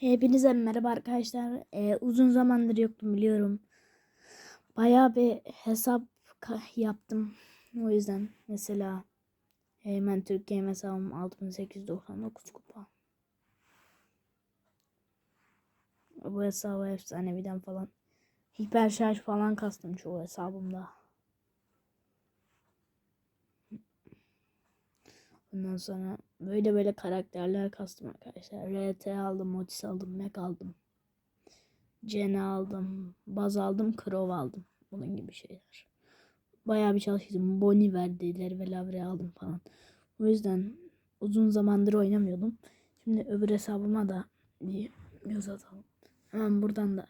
Hepinize merhaba arkadaşlar. Ee, uzun zamandır yoktum biliyorum. Bayağı bir hesap yaptım. O yüzden mesela hemen Türkiye hesabım 6899 kupa. Bu hesabı efsaneviden falan. Hiper şarj falan kastım çoğu hesabımda. Ondan sonra böyle böyle karakterler kastım arkadaşlar. RT aldım, Otis aldım, Mac aldım. Jenna aldım, Baz aldım, Crow aldım. Bunun gibi şeyler. Bayağı bir çalıştım. Bonnie verdiler ve Lavre aldım falan. O yüzden uzun zamandır oynamıyordum. Şimdi öbür hesabıma da bir göz atalım. Hemen buradan da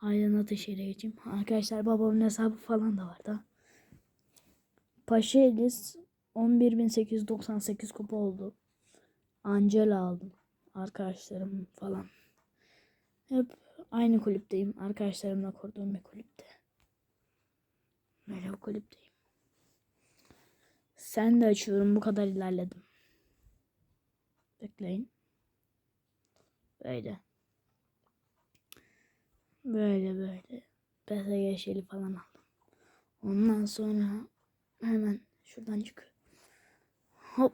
Aydın Ateşi'yle geçeyim. Arkadaşlar babamın hesabı falan da var da. Paşa Elis 11.898 kupa oldu. Angela aldım. Arkadaşlarım falan. Hep aynı kulüpteyim. Arkadaşlarımla kurduğum bir kulüpte. Böyle bir kulüpteyim. Sen de açıyorum. Bu kadar ilerledim. Bekleyin. Böyle. Böyle böyle. PSG şeyli falan aldım. Ondan sonra hemen şuradan çık. Hop.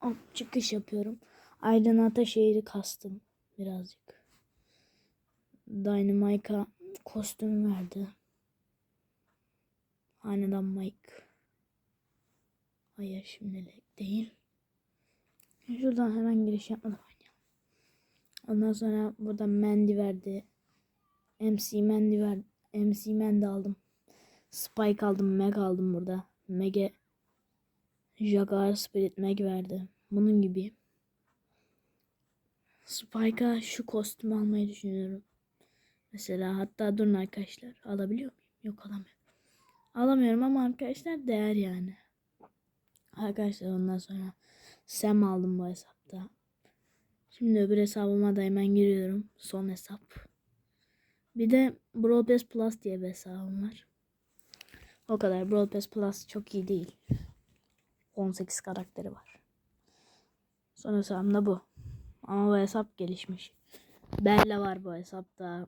Hop çıkış yapıyorum. Aydın Ataşehir'i kastım birazcık. Dynamite'a kostüm verdi. Hanedan Mike. Hayır şimdilik değil. Şuradan hemen giriş yapmadan oynayalım. Ondan sonra burada Mandy verdi. MC Mandy verdi. MC Mandy aldım. Spike aldım. Meg aldım burada. Meg'e Jaguar Spirit Meg verdi. Bunun gibi. Spike'a şu kostümü almayı düşünüyorum. Mesela hatta durun arkadaşlar. Alabiliyor muyum? Yok alamıyorum. Alamıyorum ama arkadaşlar değer yani. Arkadaşlar ondan sonra Sam aldım bu hesapta. Şimdi öbür hesabıma da hemen giriyorum. Son hesap. Bir de Brawl Pass Plus diye bir hesabım var. O kadar. Brawl Pass Plus çok iyi değil. 18 karakteri var. Son hesabım da bu. Ama bu hesap gelişmiş. Bella var bu hesapta.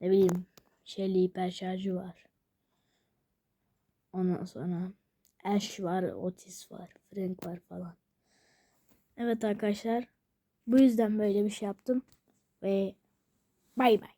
Ne bileyim. Shelly hiper şarjı var. Ondan sonra Ash var, Otis var, Frank var falan. Evet arkadaşlar. Bu yüzden böyle bir şey yaptım. Ve bay bay.